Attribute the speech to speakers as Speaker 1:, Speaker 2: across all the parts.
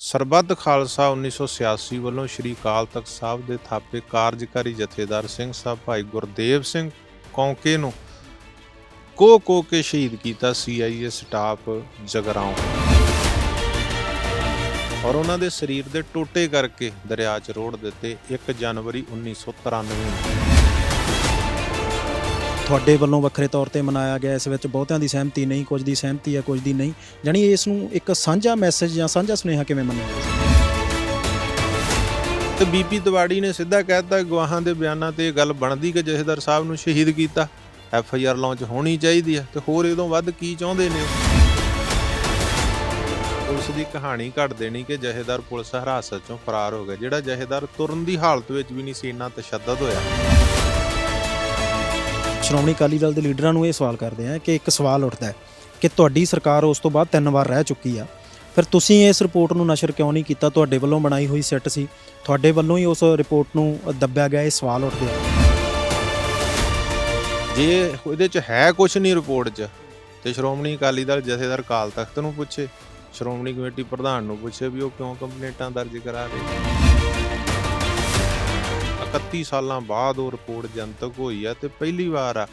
Speaker 1: ਸਰਬੱਤ ਖਾਲਸਾ 1986 ਵੱਲੋਂ ਸ਼੍ਰੀ ਅਕਾਲ ਤਖਤ ਸਾਹਿਬ ਦੇ ਥਾਪੇ ਕਾਰਜਕਾਰੀ ਜਥੇਦਾਰ ਸਿੰਘ ਸਾਹਿਬ ਭਾਈ ਗੁਰਦੇਵ ਸਿੰਘ ਕੌਂਕੇ ਨੂੰ ਕੋ ਕੋ ਕੇ ਸ਼ਹੀਦ ਕੀਤਾ ਸੀਆਈਏ ਸਟਾਫ ਜਗਰਾਉਂ। ਔਰ ਉਹਨਾਂ ਦੇ ਸਰੀਰ ਦੇ ਟੋਟੇ ਕਰਕੇ ਦਰਿਆ 'ਚ ਰੋੜ ਦਿੱਤੇ 1 ਜਨਵਰੀ 1993 ਨੂੰ।
Speaker 2: ਤੁਹਾਡੇ ਵੱਲੋਂ ਵੱਖਰੇ ਤੌਰ ਤੇ ਮਨਾਇਆ ਗਿਆ, ਇਸ ਵਿੱਚ ਬਹੁਤਿਆਂ ਦੀ ਸਹਿਮਤੀ ਨਹੀਂ, ਕੁਝ ਦੀ ਸਹਿਮਤੀ ਹੈ, ਕੁਝ ਦੀ ਨਹੀਂ ਜਾਣੀ ਇਸ ਨੂੰ ਇੱਕ ਸਾਂਝਾ ਮੈਸੇਜ ਜਾਂ ਸਾਂਝਾ ਸੁਨੇਹਾ ਕਿਵੇਂ ਮੰਨਿਆ ਗਿਆ ਸੀ?
Speaker 1: ਤੇ ਬੀਪੀ ਤਿਵਾੜੀ ਨੇ ਸਿੱਧਾ ਕਹਿਤਾ ਗਵਾਹਾਂ ਦੇ ਬਿਆਨਾਂ ਤੇ ਇਹ ਗੱਲ ਬਣਦੀ ਕਿ ਜਥੇਦਾਰ ਸਾਹਿਬ ਨੂੰ ਸ਼ਹੀਦ ਕੀਤਾ ਐਫ ਆਈ ਆਰ ਲਾਂਚ ਹੋਣੀ ਚਾਹੀਦੀ ਹੈ, ਤੇ ਹੋਰ ਇਹਦੋਂ ਵੱਧ ਕੀ ਚਾਹੁੰਦੇ ਨੇ ਉਹ? ਪੁਲਿਸ ਦੀ ਕਹਾਣੀ ਘੜ ਦੇਣੀ ਕਿ ਜਥੇਦਾਰ ਪੁਲਿਸ ਹਿਰਾਸਤ ਚੋਂ ਫਰਾਰ ਹੋ ਗਿਆ ਜਿਹੜਾ ਜਥੇਦਾਰ ਤੁਰਨ ਦੀ ਹਾਲਤ ਵਿੱਚ ਵੀ ਨਹੀਂ ਸੀ, ਇੰਨਾ ਤਸ਼ੱਦਦ ਹੋਇਆ
Speaker 2: ਸ਼੍ਰੋਮਣੀ ਅਕਾਲੀ ਦਲ ਦੇ ਲੀਡਰਾਂ ਨੂੰ ਇਹ ਸਵਾਲ ਕਰਦੇ ਆ ਕਿ ਇੱਕ ਸਵਾਲ ਉੱਠਦਾ ਹੈ ਕਿ ਤੁਹਾਡੀ ਸਰਕਾਰ ਉਸ ਤੋਂ ਬਾਅਦ ਤਿੰਨ ਵਾਰ ਰਹਿ ਚੁੱਕੀ ਆ। ਫਿਰ ਤੁਸੀਂ ਇਸ ਰਿਪੋਰਟ ਨੂੰ ਨਸ਼ਰ ਕਿਉਂ ਨਹੀਂ ਕੀਤਾ? ਤੁਹਾਡੇ ਵੱਲੋਂ ਬਣਾਈ ਹੋਈ ਸੈੱਟ ਸੀ। ਤੁਹਾਡੇ ਵੱਲੋਂ ਹੀ ਉਸ ਰਿਪੋਰਟ ਨੂੰ ਦੱਬਿਆ ਗਿਆ, ਇਹ ਸਵਾਲ ਉੱਠਦੇ ਆ।
Speaker 1: ਜੇ ਇਹਦੇ ਚ ਹੈ ਕੁਝ ਨਹੀਂ ਰਿਪੋਰਟ 'ਚ, ਤੇ ਸ਼੍ਰੋਮਣੀ ਅਕਾਲੀ ਦਲ ਜਥੇਦਾਰ ਕਾਲ ਤਖਤ ਨੂੰ ਪੁੱਛੇ, ਸ਼੍ਰੋਮਣੀ ਕਮੇਟੀ ਪ੍ਰਧਾਨ ਨੂੰ ਪੁੱਛੇ ਵੀ ਉਹ ਕਿਉਂ ਕੰਪਲੇਂਟਾਂ ਦਰਜ ਕਰਾ ਰਹੇ 31 ਸਾਲਾਂ ਬਾਅਦ ਉਹ ਰਿਪੋਰਟ ਜਨਤਕ ਹੋਈ ਆ ਤੇ ਪਹਿਲੀ ਵਾਰ ਆ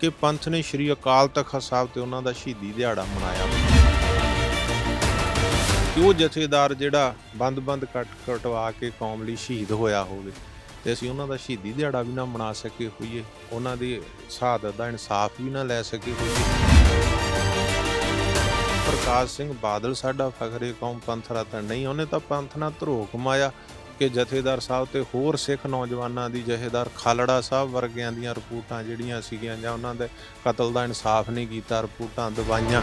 Speaker 1: ਕਿ ਪੰਥ ਨੇ ਸ਼੍ਰੀ ਅਕਾਲ ਤਖਤ ਸਾਹਿਬ ਤੇ ਉਹਨਾਂ ਦਾ ਸ਼ਹੀਦੀ ਦਿਹਾੜਾ ਮਨਾਇਆ। ਕਿ ਉਹ ਜਥੇਦਾਰ ਜਿਹੜਾ ਬੰਦ-ਬੰਦ ਕੱਟ ਕਟਵਾ ਕੇ ਕੌਮ ਲਈ ਸ਼ਹੀਦ ਹੋਇਆ ਹੋਵੇ ਤੇ ਅਸੀਂ ਉਹਨਾਂ ਦਾ ਸ਼ਹੀਦੀ ਦਿਹਾੜਾ ਵੀ ਨਾ ਮਨਾ ਸਕੇ ਹੋਈਏ, ਉਹਨਾਂ ਦੀ ਸ਼ਹਾਦਤ ਦਾ ਇਨਸਾਫ ਵੀ ਨਾ ਲੈ ਸਕੇ ਹੋਈਏ। ਪ੍ਰਕਾਸ਼ ਸਿੰਘ ਬਾਦਲ ਸਾਡਾ ਫਖਰੇ ਕੌਮ ਪੰਥ ਰਤਨ ਨਹੀਂ, ਉਹਨੇ ਤਾਂ ਪੰਥ ਨਾਲ ਧਰੋ ਕਮਾਇਆ। ਕਿ ਜਥੇਦਾਰ ਸਾਹਿਬ ਤੇ ਹੋਰ ਸਿੱਖ ਨੌਜਵਾਨਾਂ ਦੀ ਜਥੇਦਾਰ ਖਾਲੜਾ ਸਾਹਿਬ ਵਰਗਿਆਂ ਦੀਆਂ ਰਿਪੋਰਟਾਂ ਜਿਹੜੀਆਂ ਸੀਗੀਆਂ ਜਾਂ ਉਹਨਾਂ ਦੇ ਕਤਲ ਦਾ ਇਨਸਾਫ ਨਹੀਂ ਕੀਤਾ, ਰਿਪੋਰਟਾਂ ਦਵਾਈਆਂ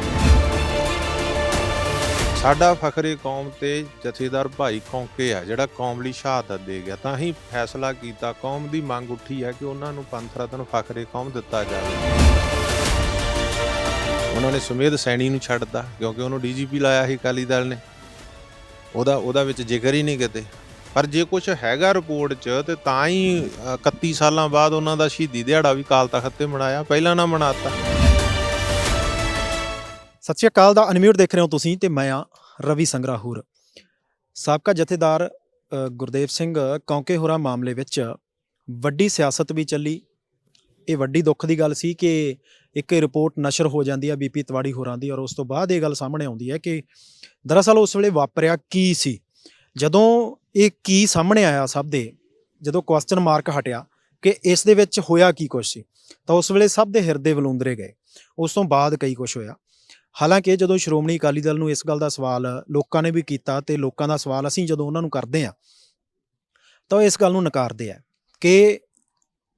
Speaker 1: ਸਾਡਾ ਫਖਰੇ ਕੌਮ ਤੇ ਜਥੇਦਾਰ ਭਾਈ ਕੌਂਕੇ ਆ, ਜਿਹੜਾ ਕੌਮ ਲਈ ਸ਼ਹਾਦਤ ਦੇ ਗਿਆ। ਤਾਂ ਹੀ ਫੈਸਲਾ ਕੀਤਾ, ਕੌਮ ਦੀ ਮੰਗ ਉੱਠੀ ਹੈ ਕਿ ਉਹਨਾਂ ਨੂੰ ਪੰਥ ਰਤਨ ਫਖਰੇ ਕੌਮ ਦਿੱਤਾ ਜਾਵੇ। ਉਹਨਾਂ ਨੇ ਸੁਮੇਧ ਸੈਣੀ ਨੂੰ ਛੱਡਤਾ, ਕਿਉਂਕਿ ਉਹਨੂੰ ਡੀਜੀਪੀ ਲਾਇਆ ਸੀ ਅਕਾਲੀ ਦਲ ਨੇ। ਉਹਦਾ ਉਹਦਾ ਵਿੱਚ ਜ਼ਿਕਰ ਹੀ ਨਹੀਂ ਕਿਤੇ। ਪਰ ਜੇ ਕੁਝ ਹੈਗਾ ਰਿਪੋਰਟ 'ਚ ਤੇ ਤਾਂ ਹੀ ਅ, 31 ਸਾਲਾਂ ਬਾਅਦ ਉਹਨਾਂ ਦਾ ਸ਼ਹੀਦੀ ਦਿਹਾੜਾ ਵੀ ਕਾਲ ਤਖਤ ਤੇ ਮਨਾਇਆ ਪਹਿਲਾਂ ਨਾ ਮਨਾਤਾ।
Speaker 2: ਸਤਿ ਸ਼੍ਰੀ ਅਕਾਲ ਦਾ ਅਨਮਿਊਟ ਦੇਖ ਰਹੇ ਹੋ ਤੁਸੀਂ ਤੇ ਮੈਂ ਆ ਰਵੀ ਸੰਗਰਾਹੂਰ। ਸਾਬਕਾ ਜਥੇਦਾਰ ਗੁਰਦੇਵ ਸਿੰਘ ਕੌਂਕੇ ਹੋਰਾ ਮਾਮਲੇ ਵਿੱਚ ਵੱਡੀ ਸਿਆਸਤ ਵੀ ਚੱਲੀ। ਇਹ ਵੱਡੀ ਦੁੱਖ ਦੀ ਗੱਲ ਸੀ ਕਿ ਇੱਕ ਰਿਪੋਰਟ ਨਸ਼ਰ ਹੋ ਜਾਂਦੀ ਹੈ ਬੀਪੀ ਤਵਾੜੀ ਹੋਰਾਂ ਦੀ ਔਰ ਉਸ ਤੋਂ ਬਾਅਦ ਇਹ ਗੱਲ ਸਾਹਮਣੇ ਆਉਂਦੀ ਹੈ ਕਿ ਦਰਅਸਲ ਉਸ ਵੇਲੇ ਵਾਪਰਿਆ ਕੀ ਸੀ? ਜਦੋਂ ਇਹ ਕੀ ਸਾਹਮਣੇ ਆਇਆ ਸਭ ਦੇ, ਜਦੋਂ ਕੁਐਸਚਨ ਮਾਰਕ ਹਟਿਆ ਕਿ ਇਸ ਦੇ ਵਿੱਚ ਹੋਇਆ ਕੀ ਕੁਝ ਸੀ, ਤਾਂ ਉਸ ਵੇਲੇ ਸਭ ਦੇ ਹਿਰਦੇ ਵਲੂੰਦਰੇ ਗਏ। ਉਸ ਤੋਂ ਬਾਅਦ ਕਈ ਕੁਝ ਹੋਇਆ। ਹਾਲਾਂਕਿ ਜਦੋਂ ਸ਼੍ਰੋਮਣੀ ਅਕਾਲੀ ਦਲ ਨੂੰ ਇਸ ਗੱਲ ਦਾ ਸਵਾਲ ਲੋਕਾਂ ਨੇ ਵੀ ਕੀਤਾ ਤੇ ਲੋਕਾਂ ਦਾ ਸਵਾਲ ਅਸੀਂ ਜਦੋਂ ਉਹਨਾਂ ਨੂੰ ਕਰਦੇ ਆ ਤਾਂ ਉਹ ਇਸ ਗੱਲ ਨੂੰ ਨਕਾਰਦੇ ਆ ਕਿ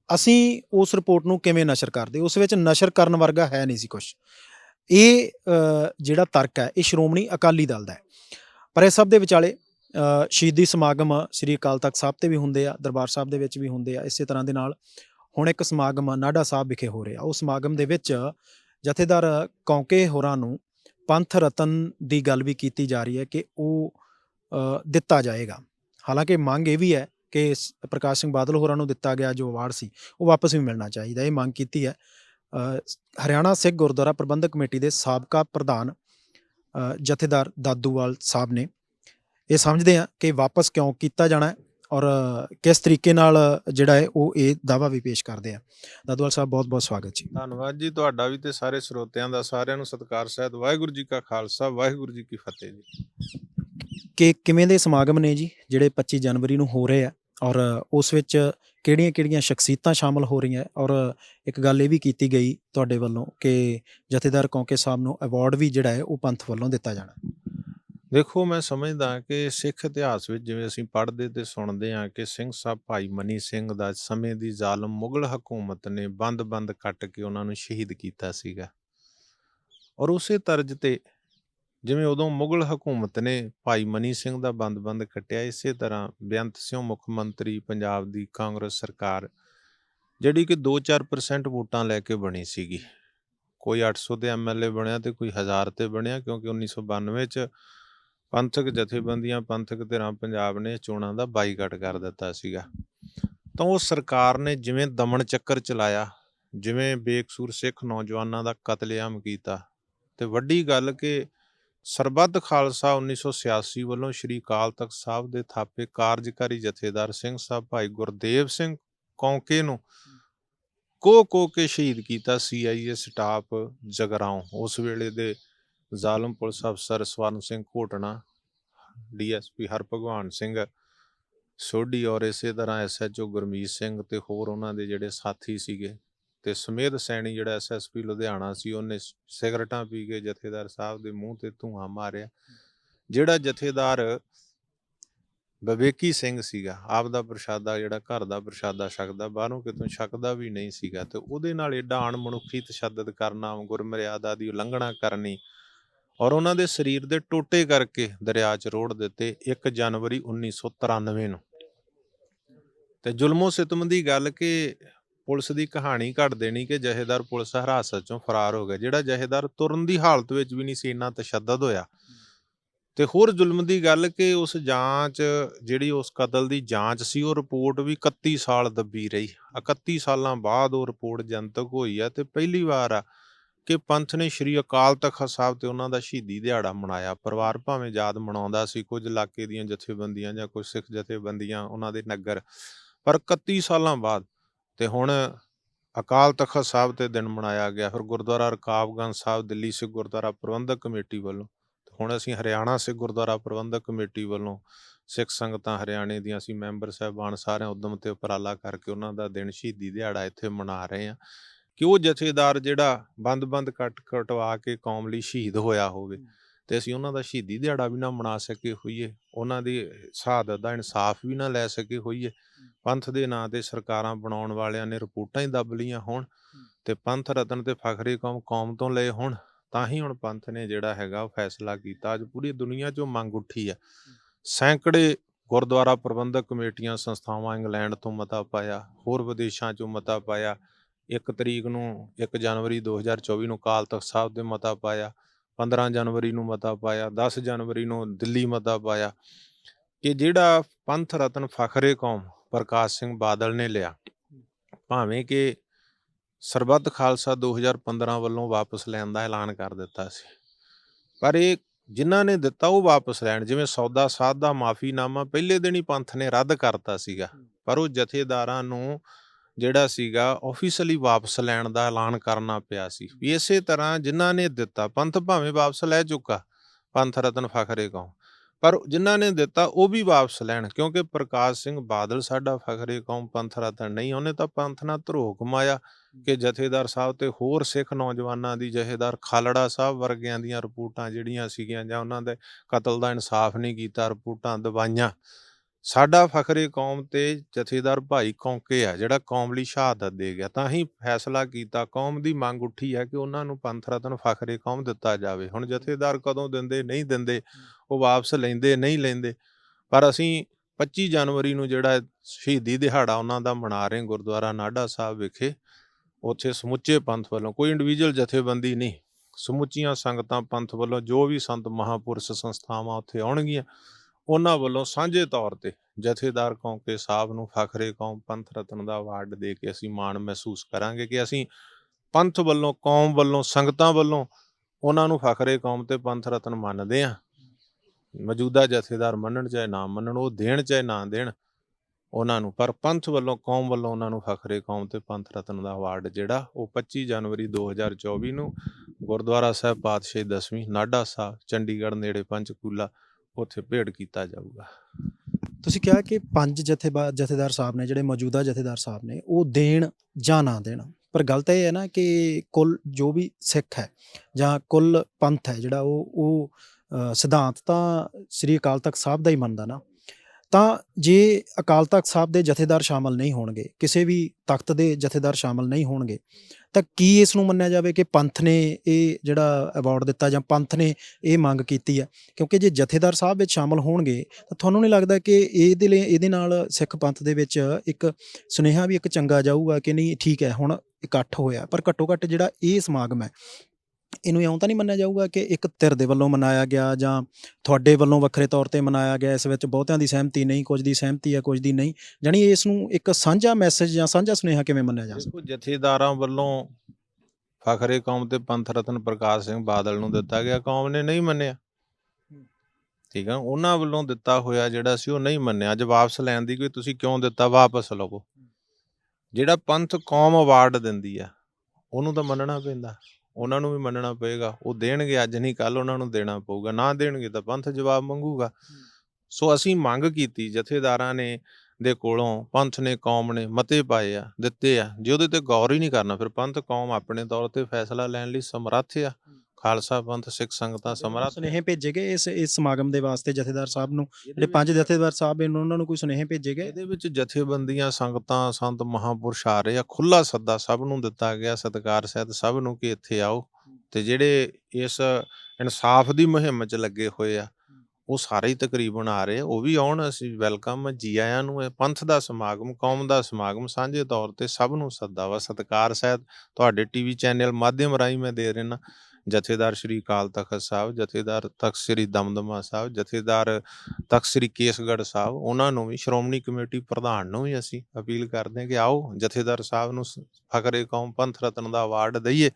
Speaker 2: ਅਸੀਂ ਉਸ ਰਿਪੋਰਟ ਨੂੰ ਕਿਵੇਂ ਨਸ਼ਰ ਕਰਦੇ, ਉਸ ਵਿੱਚ ਨਸ਼ਰ ਕਰਨ ਵਰਗਾ ਹੈ ਨਹੀਂ ਸੀ ਕੁਝ ਇਹ ਜਿਹੜਾ ਤਰਕ ਹੈ, ਇਹ ਸ਼੍ਰੋਮਣੀ ਅਕਾਲੀ ਦਲ ਦਾ ਹੈ। ਪਰ ਇਹ ਸਭ ਦੇ ਵਿਚਾਲੇ ਸ਼ਹੀਦੀ ਸਮਾਗਮ ਸ੍ਰੀ ਅਕਾਲ ਤਖਤ ਸਾਹਿਬ ਤੇ ਵੀ ਹੁੰਦੇ ਆ, ਦਰਬਾਰ ਸਾਹਿਬ ਦੇ ਵਿੱਚ ਵੀ ਹੁੰਦੇ ਆ, ਇਸੇ ਤਰ੍ਹਾਂ ਦੇ ਨਾਲ ਹੁਣ ਇੱਕ ਸਮਾਗਮ ਨਾਡਾ ਸਾਹਿਬ ਵਿਖੇ ਹੋ ਰਿਹਾ। ਉਹ ਸਮਾਗਮ ਦੇ ਵਿੱਚ ਜਥੇਦਾਰ ਕੌਂਕੇ ਹੋਰਾਂ ਨੂੰ ਪੰਥ ਰਤਨ ਦੀ ਗੱਲ ਵੀ ਕੀਤੀ ਜਾ ਰਹੀ ਹੈ ਕਿ ਉਹ ਦਿੱਤਾ ਜਾਏਗਾ। ਹਾਲਾਂਕਿ ਮੰਗ ਇਹ ਵੀ ਹੈ ਕਿ ਪ੍ਰਕਾਸ਼ ਸਿੰਘ ਬਾਦਲ ਹੋਰਾਂ ਨੂੰ ਦਿੱਤਾ ਗਿਆ ਜੋ ਅਵਾਰਡ ਸੀ, ਉਹ ਵਾਪਸ ਵੀ ਮਿਲਣਾ ਚਾਹੀਦਾ ਇਹ ਮੰਗ ਕੀਤੀ ਹੈ। ਹਰਿਆਣਾ ਸਿੱਖ ਗੁਰਦੁਆਰਾ ਪ੍ਰਬੰਧਕ ਕਮੇਟੀ ਦੇ ਸਾਬਕਾ ਪ੍ਰਧਾਨ ਜਥੇਦਾਰ ਦਾਦੂਵਾਲ ਸਾਹਿਬ ਨੇ। ਇਹ ਸਮਝਦੇ ਆ ਕਿ ਵਾਪਸ ਕਿਉਂ ਕੀਤਾ ਜਾਣਾ ਹੈ ਔਰ ਕਿਸ ਤਰੀਕੇ ਨਾਲ ਜਿਹੜਾ ਹੈ ਉਹ ਇਹ ਦਾਵਾ ਵੀ ਪੇਸ਼ ਕਰਦੇ ਆ ਦਾਦੂਵਾਲ ਸਾਹਿਬ ਬਹੁਤ ਬਹੁਤ ਸਵਾਗਤ ਜੀ।
Speaker 1: ਧੰਨਵਾਦ ਜੀ। ਤੁਹਾਡਾ ਵੀ ਤੇ ਸਾਰੇ ਸਰੋਤਿਆਂ ਦਾ ਸਾਰਿਆਂ ਨੂੰ ਸਤਿਕਾਰ। ਸਹਿਤ ਵਾਹਿਗੁਰੂ ਜੀ ਕਾ ਖਾਲਸਾ ਵਾਹਿਗੁਰੂ ਜੀ ਕੀ ਫਤਿਹ ਜੀ।
Speaker 2: ਕਿ ਕਿਵੇਂ ਦੇ ਸਮਾਗਮ ਨੇ ਜੀ ਜਿਹੜੇ 25 ਜਨਵਰੀ ਨੂੰ ਹੋ ਰਹੇ ਆ ਔਰ ਉਸ ਵਿੱਚ ਕਿਹੜੀਆਂ-ਕਿਹੜੀਆਂ ਸ਼ਖਸੀਅਤਾਂ ਸ਼ਾਮਲ ਹੋ ਰਹੀਆਂ ਔਰ ਇੱਕ ਗੱਲ ਇਹ ਵੀ ਕੀਤੀ ਗਈ ਤੁਹਾਡੇ ਵੱਲੋਂ ਕਿ ਜਥੇਦਾਰ ਕੌਂਕੇ ਸਾਹਿਬ ਨੂੰ ਅਵਾਰਡ ਵੀ ਜਿਹੜਾ ਹੈ ਉਹ ਪੰਥ ਵੱਲੋਂ ਦਿੱਤਾ ਜਾਣਾ।
Speaker 1: ਦੇਖੋ, ਮੈਂ ਸਮਝਦਾ ਕਿ ਸਿੱਖ ਇਤਿਹਾਸ ਵਿੱਚ ਜਿਵੇਂ ਅਸੀਂ ਪੜ੍ਹਦੇ ਤੇ ਸੁਣਦੇ ਹਾਂ ਕਿ ਸਿੰਘ ਸਾਹਿਬ ਭਾਈ ਮਨੀ ਸਿੰਘ ਦਾ ਸਮੇਂ ਦੀ ਜ਼ਾਲਮ ਮੁਗਲ ਹਕੂਮਤ ਨੇ ਬੰਦ-ਬੰਦ ਕੱਟ ਕੇ ਉਹਨਾਂ ਨੂੰ ਸ਼ਹੀਦ ਕੀਤਾ ਸੀਗਾ। ਔਰ ਉਸੇ ਤਰਜ਼ ਤੇ ਜਿਵੇਂ ਉਦੋਂ ਮੁਗਲ ਹਕੂਮਤ ਨੇ ਭਾਈ ਮਨੀ ਸਿੰਘ ਦਾ ਬੰਦ-ਬੰਦ ਕੱਟਿਆ, ਇਸੇ ਤਰ੍ਹਾਂ ਬੇਅੰਤ ਸਿੰਘ ਮੁੱਖ ਮੰਤਰੀ ਪੰਜਾਬ ਦੀ ਕਾਂਗਰਸ ਸਰਕਾਰ ਜਿਹੜੀ ਕਿ 2-4% ਵੋਟਾਂ ਲੈ ਕੇ ਬਣੀ ਸੀਗੀ। ਕੋਈ 800 ਤੇ ਐਮਐਲਏ ਬਣਿਆ ਤੇ ਕੋਈ 1000 ਤੇ ਬਣਿਆ ਕਿਉਂਕਿ 1992 ਚ ਪੰਥਕ ਜਥੇਬੰਦੀਆਂ, ਪੰਥਕ ਧਿਰਾਂ ਪੰਜਾਬ ਨੇ ਚੋਣਾਂ ਦਾ ਬਾਈਕਾਟ ਕਰ ਦਿੱਤਾ ਸੀਗਾ। ਤਾਂ ਉਹ ਸਰਕਾਰ ਨੇ ਜਿਵੇਂ ਦਮਨ ਚੱਕਰ ਚਲਾਇਆ, ਜਿਵੇਂ ਬੇਕਸੂਰ ਸਿੱਖ ਨੌਜਵਾਨਾਂ ਦਾ ਕਤਲੇਆਮ ਕੀਤਾ, ਤੇ ਵੱਡੀ ਗੱਲ ਕਿ ਸਰਬੱਤ ਖਾਲਸਾ 1986 ਵੱਲੋਂ ਸ਼੍ਰੀ ਅਕਾਲ ਤਖਤ ਸਾਹਿਬ ਦੇ ਥਾਪੇ ਕਾਰਜਕਾਰੀ ਜਥੇਦਾਰ ਸਿੰਘ ਸਾਹਿਬ ਭਾਈ ਗੁਰਦੇਵ ਸਿੰਘ ਕੌਂਕੇ ਨੂੰ ਕੋ ਕੋ ਕੇ ਸ਼ਹੀਦ ਕੀਤਾ ਸੀਆਈਏ ਸਟਾਫ ਜਗਰਾਉਂ। ਉਸ ਵੇਲੇ ਦੇ ਜ਼ਾਲਮ ਪੁਲਿਸ ਅਫਸਰ ਸਵਰਨ ਸਿੰਘ ਘੋਟਣਾ, ਡੀਐਸਪੀ ਹਰਭਗਵਾਨ ਸਿੰਘ ਸੋਢੀ ਔਰ ਇਸੇ ਤਰ੍ਹਾਂ ਐਸਐਚਓ ਗੁਰਮੀਤ ਸਿੰਘ ਤੇ ਹੋਰ ਉਹਨਾਂ ਦੇ ਜਿਹੜੇ ਸਾਥੀ ਸੀਗੇ ਤੇ ਸਮੇਧ ਸੈਣੀ ਜਿਹੜਾ ਐਸਐਸਪੀ ਲੁਧਿਆਣਾ ਸੀ, ਉਹਨੇ ਸਿਗਰਟਾਂ ਪੀ ਕੇ ਜਥੇਦਾਰ ਸਾਹਿਬ ਦੇ ਮੂੰਹ ਤੇ ਧੂਆਂ ਮਾਰਿਆ। ਜਿਹੜਾ ਜਥੇਦਾਰ ਵਿਵੇਕੀ ਸਿੰਘ ਸੀਗਾ ਆਪ ਦਾ ਪ੍ਰਸ਼ਾਦਾ ਜਿਹੜਾ ਘਰ ਦਾ ਪ੍ਰਸ਼ਾਦਾ ਛਕਦਾ, ਬਾਹਰੋਂ ਕਿਤੋਂ ਛਕਦਾ ਵੀ ਨਹੀਂ ਸੀਗਾ ਤੇ ਉਹਦੇ ਨਾਲ ਏਡਾ ਅਣਮਨੁੱਖੀ ਤਸ਼ੱਦਦ ਕਰਨਾ, ਗੁਰਮਰਿਆਦਾ ਦੀ ਉਲੰਘਣਾ ਕਰਨੀ ਔਰ ਉਹਨਾਂ ਦੇ ਸਰੀਰ ਦੇ ਟੋਟੇ ਕਰਕੇ ਦਰਿਆ 'ਚ ਰੋੜ ਦਿੱਤੇ 1 ਜਨਵਰੀ 1993 ਨੂੰ। ਤੇ ਜ਼ੁਲਮੋ ਸਿਤਮ ਦੀ ਗੱਲ ਕਿ ਪੁਲਿਸ ਦੀ ਕਹਾਣੀ ਘੜ ਦੇਣੀ ਕਿ ਜਹੇਦਾਰ ਪੁਲਿਸ ਹਿਰਾਸਤ ਚੋਂ ਫਰਾਰ ਹੋ ਗਿਆ, ਜਿਹੜਾ ਜਹੇਦਾਰ ਤੁਰਨ ਦੀ ਹਾਲਤ ਵਿੱਚ ਵੀ ਨਹੀਂ ਸੀ, ਇੰਨਾ ਤਸ਼ੱਦਦ ਹੋਇਆ। ਤੇ ਹੋਰ ਜ਼ੁਲਮ ਦੀ ਗੱਲ ਕਿ ਉਸ ਜਾਂਚ ਜਿਹੜੀ ਉਸ ਕਤਲ ਦੀ ਜਾਂਚ ਸੀ, ਉਹ ਰਿਪੋਰਟ ਵੀ 31 ਸਾਲ ਦੱਬੀ ਰਹੀ। 31 ਸਾਲਾਂ ਬਾਅਦ ਉਹ ਰਿਪੋਰਟ ਜਨਤਕ ਹੋਈ ਆ ਤੇ ਪਹਿਲੀ ਵਾਰ ਆ ਕਿ ਪੰਥ ਨੇ ਸ਼੍ਰੀ ਅਕਾਲ ਤਖਤ ਸਾਹਿਬ ਤੇ ਉਹਨਾਂ ਦਾ ਸ਼ਹੀਦੀ ਦਿਹਾੜਾ ਮਨਾਇਆ। ਪਰਿਵਾਰ ਭਾਵੇਂ ਯਾਦ ਮਨਾਉਂਦਾ ਸੀ, ਕੁਝ ਇਲਾਕੇ ਦੀਆਂ ਜਥੇਬੰਦੀਆਂ ਜਾਂ ਕੁਝ ਸਿੱਖ ਜਥੇਬੰਦੀਆਂ ਉਹਨਾਂ ਦੇ ਨਗਰ, ਪਰ 31 ਸਾਲਾਂ ਬਾਅਦ ਤੇ ਹੁਣ ਅਕਾਲ ਤਖਤ ਸਾਹਿਬ ਤੇ ਦਿਨ ਮਨਾਇਆ ਗਿਆ। ਫਿਰ ਗੁਰਦੁਆਰਾ ਰਕਾਬਗੰਜ ਸਾਹਿਬ, ਦਿੱਲੀ ਸਿੱਖ ਗੁਰਦੁਆਰਾ ਪ੍ਰਬੰਧਕ ਕਮੇਟੀ ਵੱਲੋਂ ਤੇ ਹੁਣ ਅਸੀਂ ਹਰਿਆਣਾ ਸਿੱਖ ਗੁਰਦੁਆਰਾ ਪ੍ਰਬੰਧਕ ਕਮੇਟੀ ਵੱਲੋਂ ਸਿੱਖ ਸੰਗਤਾਂ ਹਰਿਆਣੇ ਦੀਆਂ ਅਸੀਂ ਮੈਂਬਰ ਸਾਹਿਬਾਨ ਸਾਰਿਆਂ ਉਦਮ ਤੇ ਉਪਰਾਲਾ ਕਰਕੇ ਉਹਨਾਂ ਦਾ ਦਿਨ ਸ਼ਹੀਦੀ ਦਿਹਾੜਾ ਇੱਥੇ ਮਨਾ ਰਹੇ ਹਾਂ। ਕਿ ਉਹ ਜਥੇਦਾਰ ਜਿਹੜਾ ਬੰਦ-ਬੰਦ ਕੱਟ ਕਟਵਾ ਕੇ ਕੌਮ ਲਈ ਸ਼ਹੀਦ ਹੋਇਆ ਹੋਵੇ ਤੇ ਅਸੀਂ ਉਹਨਾਂ ਦਾ ਸ਼ਹੀਦੀ ਦਿਹਾੜਾ ਵੀ ਨਾ ਮਨਾ ਸਕੇ ਹੋਈਏ ਉਹਨਾਂ ਦੀ ਸ਼ਹਾਦਤ ਦਾ ਇਨਸਾਫ ਵੀ ਨਾ ਲੈ ਸਕੇ ਹੋਈਏ। ਪੰਥ ਦੇ ਨਾਂ ਤੇ ਸਰਕਾਰਾਂ ਬਣਾਉਣ ਵਾਲਿਆਂ ਨੇ ਰਿਪੋਰਟਾਂ ਹੀ ਦੱਬ ਲਈਆਂ ਹੋਣ ਤੇ ਪੰਥ ਰਤਨ ਤੇ ਫਖਰੇ ਕੌਮ ਕੌਮ ਤੋਂ ਲਏ ਹੋਣ ਤਾਂ ਹੀ ਹੁਣ ਪੰਥ ਨੇ ਜਿਹੜਾ ਹੈਗਾ ਉਹ ਫੈਸਲਾ ਕੀਤਾ। ਅੱਜ ਪੂਰੀ ਦੁਨੀਆ 'ਚੋਂ ਮੰਗ ਉੱਠੀ ਹੈ। ਸੈਂਕੜੇ ਗੁਰਦੁਆਰਾ ਪ੍ਰਬੰਧਕ ਕਮੇਟੀਆਂ ਸੰਸਥਾਵਾਂ ਇੰਗਲੈਂਡ ਤੋਂ ਮਤਾ ਪਾਇਆ ਹੋਰ ਵਿਦੇਸ਼ਾਂ 'ਚੋਂ ਮਤਾ ਪਾਇਆ 1 ਤਰੀਕ ਨੂੰ 1 ਜਨਵਰੀ 2024 ਨੂੰ ਕਾਲ ਤਖਤ ਸਾਹਿਬ ਦੇ ਮਤਾ ਪਾਇਆ 15 ਜਨਵਰੀ ਨੂੰ ਮਤਾ ਪਾਇਆ 10 ਜਨਵਰੀ ਨੂੰ ਦਿੱਲੀ ਮਤਾ ਪਾਇਆ ਕਿ ਜਿਹੜਾ ਪੰਥ ਰਤਨ ਫਖਰੇ ਕੌਮ ਪ੍ਰਕਾਸ਼ ਸਿੰਘ ਬਾਦਲ ਨੇ ਲਿਆ, ਭਾਵੇਂ ਕਿ ਸਰਬੱਤ ਖਾਲਸਾ 2015 ਵੱਲੋਂ ਵਾਪਸ ਲੈਣ ਦਾ ਐਲਾਨ ਕਰ ਦਿੱਤਾ ਸੀ, ਪਰ ਇਹ ਜਿਨ੍ਹਾਂ ਨੇ ਦਿੱਤਾ ਉਹ ਵਾਪਸ ਲੈਣ, ਜਿਵੇਂ ਸੌਦਾ ਸਾਧ ਦਾ ਮਾਫੀਨਾਮਾ ਪਹਿਲੇ ਦਿਨ ਹੀ ਪੰਥ ਨੇ ਰੱਦ ਕਰਤਾ ਸੀਗਾ, ਪਰ ਉਹ ਜਥੇਦਾਰਾਂ ਨੂੰ ਜਿਹੜਾ ਸੀਗਾ ਆਫੀਸ਼ੀਅਲੀ ਵਾਪਸ ਲੈਣ ਦਾ ਐਲਾਨ ਕਰਨਾ ਪਿਆ ਸੀ। ਵੀ ਇਸੇ ਤਰ੍ਹਾਂ ਜਿਨ੍ਹਾਂ ਨੇ ਦਿੱਤਾ ਪੰਥ ਭਾਵੇਂ ਵਾਪਸ ਲੈ ਚੁੱਕਾ ਪੰਥ ਰਤਨ ਫਖਰੇ ਕੌਮ ਪਰ ਜਿਨ੍ਹਾਂ ਨੇ ਦਿੱਤਾ ਉਹ ਵੀ ਵਾਪਸ ਲੈਣ ਕਿਉਂਕਿ ਪ੍ਰਕਾਸ਼ ਸਿੰਘ ਬਾਦਲ ਸਾਡਾ ਫਖਰੇ ਕੌਮ ਪੰਥ ਰਤਨ ਨਹੀਂ ਉਹਨੇ ਤਾਂ ਪੰਥ ਨਾਲ ਧਰੋਹ ਕਮਾਇਆ ਕਿ ਜਥੇਦਾਰ ਸਾਹਿਬ ਤੇ ਹੋਰ ਸਿੱਖ ਨੌਜਵਾਨਾਂ ਦੀ ਜਥੇਦਾਰ ਖਾਲੜਾ ਸਾਹਿਬ ਵਰਗਿਆਂ ਦੀਆਂ ਰਿਪੋਰਟਾਂ ਜਿਹੜੀਆਂ ਸੀਗੀਆਂ ਜਾਂ ਉਹਨਾਂ ਦੇ ਕਤਲ ਦਾ ਇਨਸਾਫ ਨਹੀਂ ਕੀਤਾ ਰਿਪੋਰਟਾਂ ਦਵਾਈਆਂ ਸਾਡਾ ਫਖਰੇ ਕੌਮ ਤੇ ਜਥੇਦਾਰ ਭਾਈ ਕੌਂਕੇ ਆ ਜਿਹੜਾ ਕੌਮ ਲਈ ਸ਼ਹਾਦਤ ਦੇ ਗਿਆ। ਤਾਂ ਹੀ ਫੈਸਲਾ ਕੀਤਾ ਕੌਮ ਦੀ ਮੰਗ ਉੱਠੀ ਹੈ ਕਿ ਉਹਨਾਂ ਨੂੰ ਪੰਥ ਰਤਨ ਫਖਰੇ ਕੌਮ ਦਿੱਤਾ ਜਾਵੇ। ਹੁਣ ਜਥੇਦਾਰ ਕਦੋਂ ਦਿੰਦੇ ਨਹੀਂ ਦਿੰਦੇ ਉਹ ਵਾਪਸ ਲੈਂਦੇ ਨਹੀਂ ਲੈਂਦੇ। ਪਰ ਅਸੀਂ 25 ਜਨਵਰੀ ਨੂੰ ਜਿਹੜਾ ਸ਼ਹੀਦੀ ਦਿਹਾੜਾ ਉਹਨਾਂ ਦਾ ਮਨਾ ਰਹੇ ਗੁਰਦੁਆਰਾ ਨਾਢਾ ਸਾਹਿਬ ਵਿਖੇ ਉੱਥੇ ਸਮੁੱਚੇ ਪੰਥ ਵੱਲੋਂ ਕੋਈ ਇੰਡੀਵਿਜੂਅਲ ਜਥੇਬੰਦੀ ਨਹੀਂ। ਸਮੁੱਚੀਆਂ ਸੰਗਤਾਂ ਪੰਥ ਵੱਲੋਂ ਜੋ ਵੀ ਸੰਤ ਮਹਾਪੁਰਸ਼ ਸੰਸਥਾਵਾਂ ਉੱਥੇ ਆਉਣਗੀਆਂ। ਉਹਨਾਂ ਵੱਲੋਂ ਸਾਂਝੇ ਤੌਰ ਤੇ ਜਥੇਦਾਰ ਕੌਂਕੇ ਸਾਹਿਬ ਨੂੰ ਫਖਰੇ ਕੌਮ, ਪੰਥ ਰਤਨ ਦਾ ਅਵਾਰਡ ਦੇ ਕੇ ਅਸੀਂ ਮਾਣ ਮਹਿਸੂਸ ਕਰਾਂਗੇ ਕਿ ਅਸੀਂ ਪੰਥ ਵੱਲੋਂ, ਕੌਮ ਵੱਲੋਂ, ਸੰਗਤਾਂ ਵੱਲੋਂ ਉਹਨਾਂ ਨੂੰ ਫਖਰੇ ਕੌਮ ਤੇ ਪੰਥ ਰਤਨ ਮੰਨਦੇ ਆ ਮੌਜੂਦਾ ਜਥੇਦਾਰ ਮੰਨਣ ਚਾਹੇ ਨਾ ਮੰਨਣ, ਉਹ ਦੇਣ ਚਾਹੇ ਨਾ ਦੇਣ ਉਹਨਾਂ ਨੂੰ, ਪਰ ਪੰਥ ਵੱਲੋਂ, ਕੌਮ ਵੱਲੋਂ ਉਹਨਾਂ ਨੂੰ ਫਖਰੇ ਕੌਮ ਤੇ ਪੰਥ ਰਤਨ ਦਾ ਅਵਾਰਡ ਜਿਹੜਾ, ਉਹ 25 ਜਨਵਰੀ 2024 ਨੂੰ ਗੁਰਦੁਆਰਾ ਸਾਹਿਬ ਪਾਤਸ਼ਾਹੀ ਦਸਵੀਂ ਨਾਢਾ ਸਾਹਿਬ, ਚੰਡੀਗੜ੍ਹ ਨੇੜੇ ਪੰਚਕੂਲਾ ਉੱਥੇ ਭੇਟ ਕੀਤਾ ਜਾਊਗਾ।
Speaker 2: ਤੁਸੀਂ ਕਿਹਾ ਕਿ ਪੰਜ ਜਥੇਬਾ, ਜਥੇਦਾਰ ਸਾਹਿਬ ਨੇ, ਜਿਹੜੇ ਮੌਜੂਦਾ ਜਥੇਦਾਰ ਸਾਹਿਬ ਨੇ, ਉਹ ਦੇਣ ਜਾਂ ਨਾ ਦੇਣ। ਪਰ ਗੱਲ ਤਾਂ ਇਹ ਹੈ ਨਾ ਕਿ ਕੁੱਲ ਜੋ ਵੀ ਸਿੱਖ ਹੈ ਜਾਂ ਕੁੱਲ ਪੰਥ ਹੈ ਜਿਹੜਾ ਉਹ ਉਹ ਸਿਧਾਂਤ ਤਾਂ ਸ੍ਰੀ ਅਕਾਲ ਤਖਤ ਸਾਹਿਬ ਦਾ ਹੀ ਮੰਨਦਾ ਨਾ। ਤਾਂ ਜੇ ਅਕਾਲ ਤਖਤ ਸਾਹਿਬ ਦੇ ਜਥੇਦਾਰ ਸ਼ਾਮਲ ਨਹੀਂ ਹੋਣਗੇ, ਕਿਸੇ ਵੀ ਤਖਤ ਦੇ ਜਥੇਦਾਰ ਸ਼ਾਮਲ ਨਹੀਂ ਹੋਣਗੇ, ਤਾਂ ਕੀ ਇਸ ਨੂੰ ਮੰਨਿਆ ਜਾਵੇ ਕਿ ਪੰਥ ਨੇ ਇਹ ਜਿਹੜਾ ਅਵਾਰਡ ਦਿੱਤਾ ਜਾਂ ਪੰਥ ਨੇ ਇਹ ਮੰਗ ਕੀਤੀ ਹੈ? ਕਿਉਂਕਿ ਜੇ ਜਥੇਦਾਰ ਸਾਹਿਬ ਵਿੱਚ ਸ਼ਾਮਲ ਹੋਣਗੇ, ਤਾਂ ਤੁਹਾਨੂੰ ਨਹੀਂ ਲੱਗਦਾ ਕਿ ਇਹਦੇ ਲਈ, ਇਹਦੇ ਨਾਲ ਸਿੱਖ ਪੰਥ ਦੇ ਵਿੱਚ ਇੱਕ ਸੁਨੇਹਾ ਵੀ ਇੱਕ ਚੰਗਾ ਜਾਊਗਾ ਕਿ ਨਹੀਂ, ਠੀਕ ਹੈ, ਹੁਣ ਇਕੱਠ ਹੋਇਆ, ਪਰ ਘੱਟੋ ਘੱਟ ਜਿਹੜਾ ਇਹ ਸਮਾਗਮ ਹੈ ਇਹਨੂੰ ਇਉਂ ਤਾਂ ਨਹੀਂ ਮੰਨਿਆ ਜਾਊਗਾ ਕਿ ਇੱਕ ਧਿਰ ਦੇ ਵੱਲੋਂ ਮਨਾਇਆ ਗਿਆ ਜਾਂ ਤੁਹਾਡੇ ਵੱਲੋਂ ਵੱਖਰੇ ਤੌਰ ਤੇ ਮਨਾਇਆ ਗਿਆ ਇਸ ਵਿੱਚ ਬਹੁਤਿਆਂ ਦੀ ਸਹਿਮਤੀ ਨਹੀਂ ਕੁਝ ਦੀ ਸਹਿਮਤੀ ਹੈ ਕੁਝ ਦੀ ਨਹੀਂ। ਜਾਣੀ ਇਸ ਨੂੰ ਇੱਕ ਸਾਂਝਾ ਮੈਸੇਜ ਜਾਂ ਸਾਂਝਾ ਸੁਨੇਹਾ ਕਿਵੇਂ ਮੰਨਿਆ ਜਾ ਸਕਦਾ?
Speaker 1: ਜਥੇਦਾਰਾਂ ਵੱਲੋਂ ਫਖਰੇ ਕੌਮ ਤੇ ਪੰਥ ਰਤਨ ਪ੍ਰਕਾਸ਼ ਸਿੰਘ ਬਾਦਲ ਨੂੰ ਦਿੱਤਾ ਗਿਆ ਕੌਮ ਨੇ ਨਹੀਂ ਮੰਨਿਆ। ਠੀਕ ਆ ਉਹਨਾਂ ਵੱਲੋਂ ਦਿੱਤਾ ਹੋਇਆ ਜਿਹੜਾ ਸੀ ਉਹ ਨਹੀਂ ਮੰਨਿਆ। ਅੱਜ ਵਾਪਸ ਲੈਣ ਦੀ ਕੋਈ ਤੁਸੀਂ ਕਿਉਂ ਦਿੱਤਾ? ਵਾਪਸ ਲਵੋ। ਜਿਹੜਾ ਪੰਥ ਕੌਮ ਅਵਾਰਡ ਦਿੰਦੀ ਆ ਉਹਨੂੰ ਤਾਂ ਮੰਨਣਾ ਪੈਂਦਾ। ਉਹਨਾਂ ਨੂੰ ਵੀ ਮੰਨਣਾ ਪਏਗਾ। ਉਹ ਦੇਣਗੇ ਅੱਜ ਨਹੀਂ ਕੱਲ ਉਹਨਾਂ ਨੂੰ ਦੇਣਾ ਪਊਗਾ। ਨਾ ਦੇਣਗੇ ਤਾਂ ਪੰਥ ਜਵਾਬ ਮੰਗੂਗਾ। ਸੋ ਅਸੀਂ ਮੰਗ ਕੀਤੀ ਜਥੇਦਾਰਾਂ ਨੇ ਦੇ ਕੋਲੋਂ ਪੰਥ ਨੇ ਕੌਮ ਨੇ ਮਤੇ ਪਾਏ ਆ ਦਿੱਤੇ ਆ। ਜੇ ਉਹਦੇ ਤੇ ਗੌਰ ਹੀ ਨਹੀਂ ਕਰਨਾ ਫਿਰ ਪੰਥ ਕੌਮ ਆਪਣੇ ਤੌਰ ਤੇ ਫੈਸਲਾ ਲੈਣ ਲਈ ਸਮਰੱਥ ਆ। ਖਾਲਸਾ ਪੰਥ ਸਿੱਖ ਸੰਗਤਾਂ ਸਮਰੱਥ
Speaker 2: ਸੁਨੇਹੇ ਭੇਜੇ ਗਏ ਇਸ ਇਸ ਸਮਾਗਮ ਦੇ ਵਾਸਤੇ ਜਥੇਦਾਰ ਸਾਹਿਬ ਨੂੰ? ਜਿਹੜੇ ਪੰਜ ਜਥੇਦਾਰ ਸਾਹਿਬ ਨੇ ਉਹਨਾਂ ਨੂੰ ਕੋਈ ਸੁਨੇਹੇ ਭੇਜੇ ਗਏ?
Speaker 1: ਇਹਦੇ ਵਿੱਚ ਜਥੇਬੰਦੀਆਂ ਸੰਗਤਾਂ ਸੰਤ ਮਹਾਪੁਰਸ਼ ਆ ਰਹੇ ਆ ਖੁੱਲਾ ਸੱਦਾ ਸਭ ਨੂੰ ਦਿੱਤਾ ਗਿਆ ਸਤਿਕਾਰ ਸਹਿਤ ਸਭ ਨੂੰ ਕਿ ਇੱਥੇ ਆਓ। ਤੇ ਜਿਹੜੇ ਇਸ ਇਨਸਾਫ ਦੀ ਮੁਹਿੰਮ 'ਚ ਲੱਗੇ ਹੋਏ ਆ ਉਹ ਸਾਰੇ ਹੀ ਤਕਰੀਬਨ ਆ ਰਹੇ ਆ ਉਹ ਵੀ ਆਉਣ ਅਸੀਂ ਵੈਲਕਮ ਜੀ ਆਇਆਂ ਨੂੰ। ਇਹ ਪੰਥ ਦਾ ਸਮਾਗਮ ਕੌਮ ਦਾ ਸਮਾਗਮ ਸਾਂਝੇ ਤੌਰ ਤੇ ਸਭ ਨੂੰ ਸੱਦਾ ਵਾ ਸਤਿਕਾਰ ਸਹਿਤ। ਤੁਹਾਡੇ ਟੀਵੀ ਚੈਨਲ ਮਾਧਿਅਮ ਰਾਹੀਂ ਮੈਂ ਦੇ ਰਿਹਾ ਜਥੇਦਾਰ ਸ਼੍ਰੀ ਅਕਾਲ ਤਖਤ ਸਾਹਿਬ, ਜਥੇਦਾਰ ਤਖਤ ਸ੍ਰੀ ਦਮਦਮਾ ਸਾਹਿਬ, ਜਥੇਦਾਰ ਤਖਤ ਸ੍ਰੀ ਕੇਸਗੜ੍ਹ ਸਾਹਿਬ, ਉਹਨਾਂ ਨੂੰ ਵੀ ਸ਼੍ਰੋਮਣੀ ਕਮੇਟੀ ਪ੍ਰਧਾਨ ਨੂੰ ਵੀ ਅਸੀਂ ਅਪੀਲ ਕਰਦੇ ਹਾਂ ਕਿ ਆਓ ਜਥੇਦਾਰ ਸਾਹਿਬ ਨੂੰ ਸ- ਫਖਰੇ ਕੌਮ ਪੰਥ ਰਤਨ ਦਾ ਅਵਾਰਡ ਦਈਏ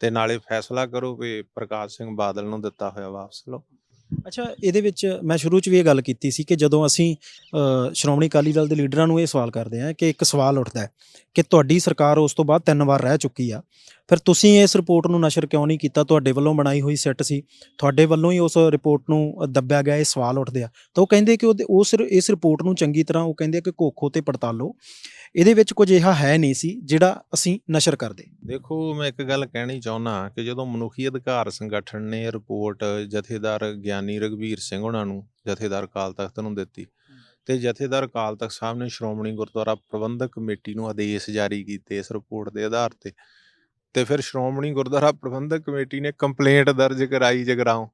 Speaker 1: ਤੇ ਨਾਲੇ ਫੈਸਲਾ ਕਰੋ ਕਿ ਪ੍ਰਕਾਸ਼ ਸਿੰਘ ਬਾਦਲ ਨੂੰ ਦਿੱਤਾ ਹੋਇਆ ਵਾਪਸ ਲਓ।
Speaker 2: ਅੱਛਾ ਇਹਦੇ ਵਿੱਚ ਮੈਂ ਸ਼ੁਰੂ 'ਚ ਵੀ ਇਹ ਗੱਲ ਕੀਤੀ ਸੀ ਕਿ ਜਦੋਂ ਅਸੀਂ ਅ, ਸ਼੍ਰੋਮਣੀ ਅਕਾਲੀ ਦਲ ਦੇ ਲੀਡਰਾਂ ਨੂੰ ਇਹ ਸਵਾਲ ਕਰਦੇ ਹਾਂ ਕਿ ਇੱਕ ਸਵਾਲ ਉੱਠਦਾ ਹੈ ਕਿ ਤੁਹਾਡੀ ਸਰਕਾਰ ਉਸ ਤੋਂ ਬਾਅਦ ਤਿੰਨ ਵਾਰ ਰਹਿ ਚੁੱਕੀ ਆ ਫਿਰ ਤੁਸੀਂ ਇਸ ਰਿਪੋਰਟ ਨੂੰ ਨਸ਼ਰ ਕਿਉਂ ਨਹੀਂ ਕੀਤਾ? ਤੁਹਾਡੇ ਵੱਲੋਂ ਬਣਾਈ ਹੋਈ ਸੈੱਟ ਸੀ ਤੁਹਾਡੇ ਵੱਲੋਂ ਹੀ ਉਸ ਰਿਪੋਰਟ ਨੂੰ ਦੱਬਿਆ ਗਿਆ ਇਹ ਸਵਾਲ ਉੱਠਦੇ ਆ। ਤਾਂ ਉਹ ਕਹਿੰਦੇ ਕਿ ਉਹਦੇ- ਉਸ ਇਸ ਰਿਪੋਰਟ ਨੂੰ ਚੰਗੀ ਤਰ੍ਹਾਂ ਉਹ ਕਹਿੰਦੇ ਕਿ ਕੋਖੋ ਤੇ ਪੜਤਾਲੋ। ਇਹਦੇ ਵਿੱਚ ਕੁਝ ਇਹੋ ਹੈ ਨਹੀਂ ਸੀ ਜਿਹੜਾ ਅਸੀਂ ਨਸ਼ਰ ਕਰਦੇ।
Speaker 1: ਦੇਖੋ, ਮੈਂ ਇੱਕ ਗੱਲ ਕਹਿਣੀ ਚਾਹੁੰਦਾ ਕਿ ਜਦੋਂ ਮਨੁੱਖੀ ਅਧਿਕਾਰ ਸੰਗਠਨ ਨੇ ਰਿਪੋਰਟ ਜਥੇਦਾਰ ਗਿਆਨੀ ਰਗਵੀਰ ਸਿੰਘ ਉਹਨਾਂ ਨੂੰ ਜਥੇਦਾਰ ਅਕਾਲ ਤਖਤ ਨੂੰ ਦਿੱਤੀ ਤੇ ਜਥੇਦਾਰ ਅਕਾਲ ਤਖਤ ਸਾਹਿਬ ਨੇ ਸ਼੍ਰੋਮਣੀ ਗੁਰਦੁਆਰਾ ਪ੍ਰਬੰਧਕ ਕਮੇਟੀ ਨੂੰ ਆਦੇਸ਼ ਜਾਰੀ ਕੀਤੇ ਇਸ ਰਿਪੋਰਟ ਦੇ ਆਧਾਰ ਤੇ। ਤੇ ਫਿਰ ਸ਼੍ਰੋਮਣੀ ਗੁਰਦੁਆਰਾ ਪ੍ਰਬੰਧਕ ਕਮੇਟੀ ਨੇ ਕੰਪਲੇਂਟ ਦਰਜ ਕਰਾਈ ਜਗਰਾਉਂ।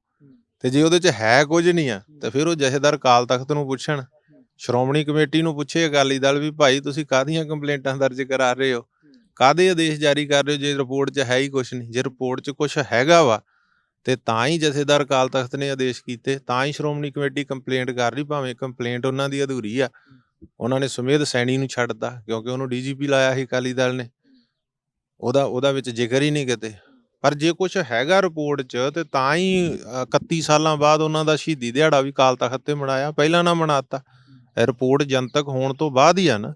Speaker 1: ਤੇ ਜੇ ਉਹਦੇ ਚ ਹੈ ਕੁਝ ਨਹੀਂ ਆ, ਤੇ ਫਿਰ ਉਹ ਜਥੇਦਾਰ ਅਕਾਲ ਤਖਤ ਨੂੰ ਪੁੱਛਣ। ਸ਼੍ਰੋਮਣੀ ਕਮੇਟੀ ਨੂੰ ਪੁੱਛੇ ਅਕਾਲੀ ਦਲ ਵੀ ਭਾਈ ਤੁਸੀਂ ਕਾਹਦੀਆਂ ਕੰਪਲੇਂਟਾਂ ਦਰਜ ਕਰਾ ਰਹੇ ਹੋ? ਕਾਦੇ ਆਦੇਸ਼ ਜਾਰੀ ਕਰ ਰਹੇ ਹੋ? ਜੇ ਰਿਪੋਰਟ 'ਚ ਹੈ ਹੀ ਕੁਝ ਨਹੀਂ। ਜੇ ਰਿਪੋਰਟ 'ਚ ਕੁਝ ਹੈਗਾ ਵਾ ਤੇ ਤਾਂ ਹੀ ਜਥੇਦਾਰ ਅਕਾਲ ਤਖਤ ਨੇ ਆਦੇਸ਼ ਕੀਤੇ ਤਾਂ ਹੀ ਸ਼੍ਰੋਮਣੀ ਕਮੇਟੀ ਕੰਪਲੇਂਟ ਕਰ ਰਹੀ ਭਾਵੇਂ ਕੰਪਲੇਂਟ ਉਹਨਾਂ ਦੀ ਅਧੂਰੀ ਆ। ਉਹਨਾਂ ਨੇ ਸੁਮੇਧ ਸੈਣੀ ਨੂੰ ਛੱਡਤਾ ਕਿਉਂਕਿ ਉਹਨੂੰ ਡੀਜੀਪੀ ਲਾਇਆ ਸੀ ਅਕਾਲੀ ਦਲ ਨੇ। ਉਹਦਾ ਉਹਦਾ ਵਿੱਚ ਜ਼ਿਕਰ ਹੀ ਨਹੀਂ ਕਿਤੇ। ਪਰ ਜੇ ਕੁਝ ਹੈਗਾ ਰਿਪੋਰਟ 'ਚ ਤੇ ਤਾਂ ਹੀ ਅ, 31 ਸਾਲਾਂ ਬਾਅਦ ਉਹਨਾਂ ਦਾ ਸ਼ਹੀਦੀ ਦਿਹਾੜਾ ਵੀ ਕਾਲ ਤਖਤ ਤੇ ਮਨਾਇਆ। ਪਹਿਲਾਂ ਨਾ ਮਨਾਤਾ। ਇਹ ਰਿਪੋਰਟ ਜਨਤਕ ਹੋਣ ਤੋਂ ਬਾਅਦ ਹੀ ਆ ਨਾ,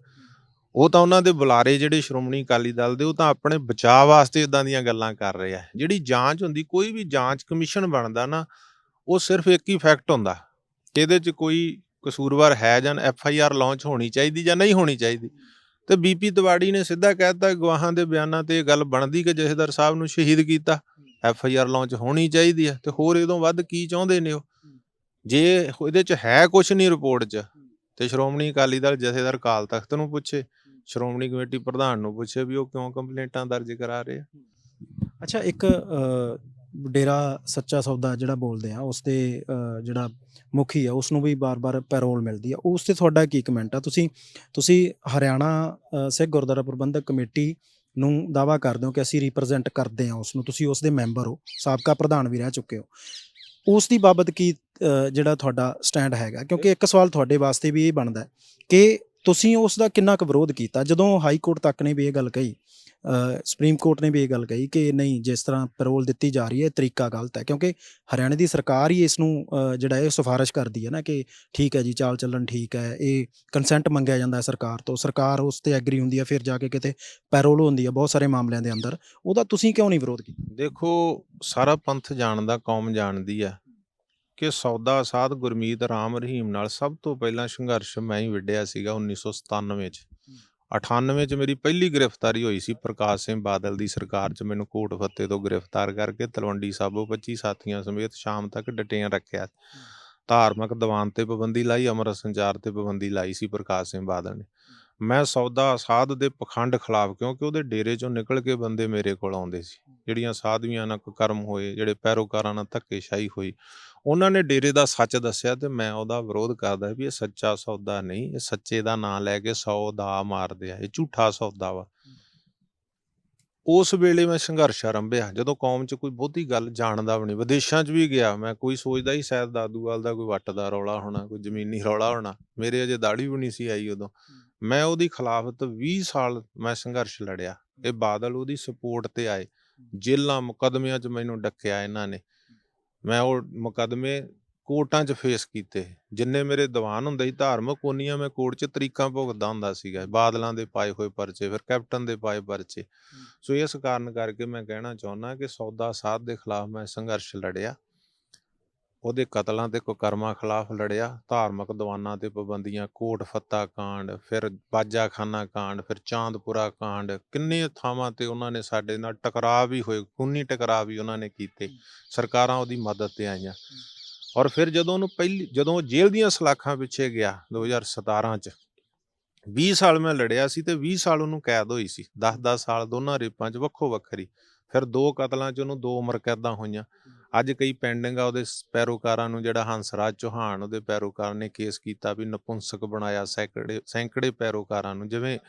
Speaker 1: ਉਹ ਤਾਂ ਉਹਨਾਂ ਦੇ ਬੁਲਾਰੇ ਜਿਹੜੇ ਸ਼੍ਰੋਮਣੀ ਅਕਾਲੀ ਦਲ ਦੇ, ਉਹ ਤਾਂ ਆਪਣੇ ਬਚਾਅ ਵਾਸਤੇ ਇਦਾਂ ਦੀਆਂ ਗੱਲਾਂ ਕਰ ਰਹੇ ਆ। ਜਿਹੜੀ ਜਾਂਚ ਹੁੰਦੀ, ਕੋਈ ਵੀ ਜਾਂਚ ਕਮਿਸ਼ਨ ਬਣਦਾ ਨਾ, ਉਹ ਸਿਰਫ ਇੱਕ ਹੀ ਫੈਕਟ ਹੁੰਦਾ ਕਿ ਇਹਦੇ 'ਚ ਕੋਈ ਕਸੂਰਵਾਰ ਹੈ ਜਾਂ ਐਫ ਆਈ ਆਰ ਲਾਂਚ ਹੋਣੀ ਚਾਹੀਦੀ ਜਾਂ ਨਹੀਂ ਹੋਣੀ ਚਾਹੀਦੀ। ਤੇ ਬੀਪੀ ਤਿਵਾੜੀ ਨੇ ਸਿੱਧਾ ਕਹਿਤਾ ਗਵਾਹਾਂ ਦੇ ਬਿਆਨਾਂ ਤੇ ਇਹ ਗੱਲ ਬਣਦੀ ਕਿ ਜਥੇਦਾਰ ਸਾਹਿਬ ਨੂੰ ਸ਼ਹੀਦ ਕੀਤਾ, ਐਫ ਆਈ ਆਰ ਲਾਂਚ ਹੋਣੀ ਚਾਹੀਦੀ ਹੈ ਤੇ ਹੋਰ ਇਹਦੋਂ ਵੱਧ ਕੀ ਚਾਹੁੰਦੇ ਨੇ ਉਹ? ਜੇ ਇਹਦੇ 'ਚ ਹੈ ਕੁਝ ਨਹੀਂ ਰਿਪੋਰਟ 'ਚ ਤੇ ਸ਼੍ਰੋਮਣੀ ਅਕਾਲੀ ਦਲ ਜਥੇਦਾਰ ਕਾਲ ਤਖਤ ਨੂੰ ਪੁੱਛੇ ਸ਼੍ਰੋਮਣੀ ਕਮੇਟੀ ਪ੍ਰਧਾਨ ਨੂੰ ਪੁੱਛੇ ਵੀ ਉਹ ਕਿਉਂ ਕੰਪਲੇਂਟਾਂ ਦਰਜ ਕਰਾ ਰਹੇ ਆ?
Speaker 2: ਅੱਛਾ ਇੱਕ ਡੇਰਾ ਸੱਚਾ ਸੌਦਾ ਜਿਹੜਾ ਬੋਲਦੇ ਆ ਉਸ ਅ, ਜਿਹੜਾ ਮੁਖੀ ਆ ਉਸ ਨੂੰ ਵੀ ਬਾਰ-ਬਾਰ ਪੈਰੋਲ ਮਿਲਦੀ ਆ। ਉਸ ਤੇ ਤੁਹਾਡਾ ਕੀ ਕਮੈਂਟ ਆ? ਤੁਸੀਂ ਤੁਸੀਂ ਹਰਿਆਣਾ ਸਿੱਖ ਗੁਰਦੁਆਰਾ ਪ੍ਰਬੰਧਕ ਕਮੇਟੀ ਨੂੰ ਦਾਵਾ ਕਰਦੇ ਹੋ ਕਿ ਅਸੀਂ ਰਿਪਰੈਜ਼ੈਂਟ ਕਰਦੇ ਹਾਂ ਉਸ ਨੂੰ ਤੁਸੀਂ ਉਸ ਦੇ ਮੈਂਬਰ ਹੋ ਸਾਬਕਾ ਪ੍ਰਧਾਨ ਵੀ ਰਹਿ ਚੁੱਕੇ ਹੋ। ਉਸ ਦੀ ਬਾਬਤ ਕੀ ਅ, ਜਿਹੜਾ ਤੁਹਾਡਾ ਸਟੈਂਡ ਹੈਗਾ? ਕਿਉਂਕਿ ਇੱਕ ਸਵਾਲ ਤੁਹਾਡੇ ਵਾਸਤੇ ਵੀ ਇਹ ਬਣਦਾ ਹੈ ਕਿ ਤੁਸੀਂ ਉਸ ਦਾ ਕਿੰਨਾ ਕੁ ਵਿਰੋਧ ਕੀਤਾ? ਜਦੋਂ ਹਾਈ ਕੋਰਟ ਤੱਕ ਨੇ ਵੀ ਇਹ ਗੱਲ ਕਹੀ ਸੁਪਰੀਮ ਕੋਰਟ ਨੇ ਵੀ ਇਹ ਗੱਲ ਕਹੀ ਕਿ ਨਹੀਂ, ਜਿਸ ਤਰ੍ਹਾਂ ਪੈਰੋਲ ਦਿੱਤੀ ਜਾ ਰਹੀ ਹੈ, ਇਹ ਤਰੀਕਾ ਗਲਤ ਹੈ। ਕਿਉਂਕਿ ਹਰਿਆਣਾ ਦੀ ਸਰਕਾਰ ਹੀ ਇਸ ਨੂੰ ਜਿਹੜਾ ਇਹ ਸਿਫਾਰਿਸ਼ ਕਰਦੀ ਹੈ ਨਾ ਕਿ ਠੀਕ ਹੈ ਜੀ, ਚਾਲ ਚੱਲਣ ਠੀਕ ਹੈ, ਇਹ ਕੰਸੈਂਟ ਮੰਗਿਆ ਜਾਂਦਾ ਹੈ ਸਰਕਾਰ ਤੋਂ। ਸਰਕਾਰ ਉਸ ਤੇ ਐਗਰੀ ਹੁੰਦੀ ਹੈ, ਫਿਰ ਜਾ ਕੇ ਕਿਤੇ ਪੈਰੋਲ ਹੁੰਦੀ ਹੈ ਬਹੁਤ ਸਾਰੇ ਮਾਮਲਿਆਂ ਦੇ ਅੰਦਰ। ਉਹਦਾ ਤੁਸੀਂ ਕਿਉਂ ਨਹੀਂ ਵਿਰੋਧ ਕੀਤਾ?
Speaker 1: ਦੇਖੋ, ਸਾਰਾ ਪੰਥ ਜਾਣਦਾ, ਕੌਮ ਜਾਣਦੀ ਆ ਕਿ ਸੌਦਾ ਸਾਧ ਗੁਰਮੀਤ ਰਾਮ ਰਹੀਮ ਨਾਲ ਸਭ ਤੋਂ ਪਹਿਲਾਂ ਸੰਘਰਸ਼ ਮੈਂ ਹੀ ਵਿੱਢਿਆ ਸੀਗਾ 1997 ਚ। 98 ਚ ਮੇਰੀ ਪਹਿਲੀ ਗ੍ਰਿਫਤਾਰੀ ਹੋਈ ਸੀ ਪ੍ਰਕਾਸ਼ ਸਿੰਘ ਬਾਦਲ ਦੀ ਸਰਕਾਰ ਚ। ਮੈਨੂੰ ਕੋਟ ਫੱਤੇ ਤੋਂ ਗ੍ਰਿਫਤਾਰ ਕਰਕੇ ਤਲਵੰਡੀ ਸਾਬੋ 25 ਸਾਥੀਆਂ ਸਮੇਤ ਸ਼ਾਮ ਤੱਕ ਡਟੇਨ ਰੱਖਿਆ। ਧਾਰਮਿਕ ਦੀਵਾਨ ਤੇ ਪਾਬੰਦੀ ਲਾਈ ਅਮਰ ਸੰਚਾਰ ਤੇ ਪਾਬੰਦੀ ਲਾਈ ਸੀ ਪ੍ਰਕਾਸ਼ ਸਿੰਘ ਬਾਦਲ ਨੇ। ਮੈਂ ਸੌਦਾ ਸਾਧ ਦੇ ਪਖੰਡ ਖਿਲਾਫ ਕਿਉਂਕਿ ਉਹਦੇ ਡੇਰੇ ਚੋਂ ਨਿਕਲ ਕੇ ਬੰਦੇ ਮੇਰੇ ਕੋਲ ਆਉਂਦੇ ਸੀ। ਜਿਹੜੀਆਂ ਸਾਧਵੀਆਂ ਨਾਲ ਕੁਕਰਮ ਹੋਏ ਜਿਹੜੇ ਪੈਰੋਕਾਰਾਂ ਨਾਲ ਧੱਕੇਸ਼ਾਹੀ ਹੋਈ ਉਹਨਾਂ ਨੇ ਡੇਰੇ ਦਾ ਸੱਚ ਦੱਸਿਆ ਤੇ ਮੈਂ ਉਹਦਾ ਵਿਰੋਧ ਕਰਦਾ ਵੀ ਇਹ ਸੱਚਾ ਸੌਦਾ ਨਹੀਂ ਇਹ ਸੱਚੇ ਦਾ ਨਾਂ ਲੈ ਕੇ ਸੌ ਦਾ ਮਾਰਦੇ ਆ ਇਹ ਝੂਠਾ ਸੌਦਾ ਵਾ। ਉਸ ਵੇਲੇ ਮੈਂ ਸੰਘਰਸ਼ ਆਰੰਭਿਆ ਜਦੋਂ ਕੌਮ 'ਚ ਕੋਈ ਬਹੁਤੀ ਗੱਲ ਜਾਣਦਾ ਵੀ ਨਹੀਂ ਵਿਦੇਸ਼ਾਂ 'ਚ ਵੀ ਗਿਆ ਮੈਂ ਕੋਈ ਸੋਚਦਾ ਹੀ ਸ਼ਾਇਦ ਦਾਦੂਵਾਲ ਦਾ ਕੋਈ ਵੱਟ ਦਾ ਰੌਲਾ ਹੋਣਾ ਕੋਈ ਜ਼ਮੀਨੀ ਰੌਲਾ ਹੋਣਾ ਮੇਰੇ ਅਜੇ ਦਾੜੀ ਵੀ ਨਹੀਂ ਸੀ ਆਈ ਉਦੋਂ। ਮੈਂ ਉਹਦੀ ਖਿਲਾਫਤ 20 ਸਾਲ ਮੈਂ ਸੰਘਰਸ਼ ਲੜਿਆ ਇਹ ਬਾਦਲ ਉਹਦੀ ਸਪੋਰਟ ਤੇ ਆਏ ਜੇਲਾਂ ਮੁਕਦਮਿਆਂ 'ਚ ਮੈਨੂੰ ਡੱਕਿਆ ਇਹਨਾਂ ਨੇ। ਮੈਂ ਉਹ ਮੁਕਦਮੇ ਕੋਰਟਾਂ 'ਚ ਫੇਸ ਕੀਤੇ। ਜਿੰਨੇ ਮੇਰੇ ਦੀਵਾਨ ਹੁੰਦੇ ਸੀ ਧਾਰਮਿਕ ਉਨੀਆਂ ਮੈਂ ਕੋਰਟ 'ਚ ਤਰੀਕਾਂ ਭੁਗਤਦਾ ਹੁੰਦਾ ਸੀਗਾ। ਬਾਦਲਾਂ ਦੇ ਪਾਏ ਹੋਏ ਪਰਚੇ ਫਿਰ ਕੈਪਟਨ ਦੇ ਪਾਏ ਪਰਚੇ। ਸੋ ਇਸ ਕਾਰਨ ਕਰਕੇ ਮੈਂ ਕਹਿਣਾ ਚਾਹੁੰਦਾ ਕਿ ਸੌਦਾ ਸਾਧ ਦੇ ਖਿਲਾਫ ਮੈਂ ਸੰਘਰਸ਼ ਲੜਿਆ। ਉਹਦੇ ਕਤਲਾਂ ਤੇ ਕੁਕਰਮਾਂ ਖਿਲਾਫ ਲੜਿਆ ਧਾਰਮਿਕ ਦੀਵਾਨਾਂ ਤੇ ਪਾਬੰਦੀਆਂ ਕੋਟ ਫੱਤਾ ਕਾਂਡ ਫਿਰ ਬਾਜਾਖਾਨਾ ਕਾਂਡ ਫਿਰ ਚਾਂਦਪੁਰਾ ਕਾਂਡ ਕਿੰਨੇ ਥਾਵਾਂ ਤੇ ਉਹਨਾਂ ਨੇ ਸਾਡੇ ਨਾਲ ਟਕਰਾਅ ਵੀ ਹੋਏ ਖੂਨੀ ਟਕਰਾਅ ਵੀ ਉਹਨਾਂ ਨੇ ਕੀਤੇ ਸਰਕਾਰਾਂ ਉਹਦੀ ਮਦਦ ਤੇ ਆਈਆਂ। ਔਰ ਫਿਰ ਜਦੋਂ ਉਹਨੂੰ ਪਹਿਲੀ ਜਦੋਂ ਜੇਲ੍ਹ ਦੀਆਂ ਸਲਾਖਾਂ ਪਿੱਛੇ ਗਿਆ 2017 ਚ 20 ਸਾਲ ਮੈਂ ਲੜਿਆ ਸੀ ਤੇ 20 ਸਾਲ ਉਹਨੂੰ ਕੈਦ ਹੋਈ ਸੀ 10-10 ਸਾਲ ਦੋਨਾਂ ਰੇਪਾਂ 'ਚ ਵੱਖੋ ਵੱਖਰੀ ਫਿਰ ਦੋ ਕਤਲਾਂ 'ਚ ਉਹਨੂੰ ਦੋ ਉਮਰ ਕੈਦਾਂ ਹੋਈਆਂ। ਅੱਜ ਕਈ ਪੈਂਡਿੰਗ ਆ ਉਹਦੇ ਪੈਰੋਕਾਰਾਂ ਨੂੰ ਜਿਹੜਾ ਹੰਸਰਾਜ ਚੌਹਾਨ ਉਹਦੇ ਪੈਰੋਕਾਰ ਨੇ ਕੇਸ ਕੀਤਾ ਵੀ ਨਪੁੰਸਕ ਬਣਾਇਆ ਸੈਂਕੜੇ ਸੈਂਕੜੇ ਪੈਰੋਕਾਰਾਂ ਨੂੰ ਜਿਵੇਂ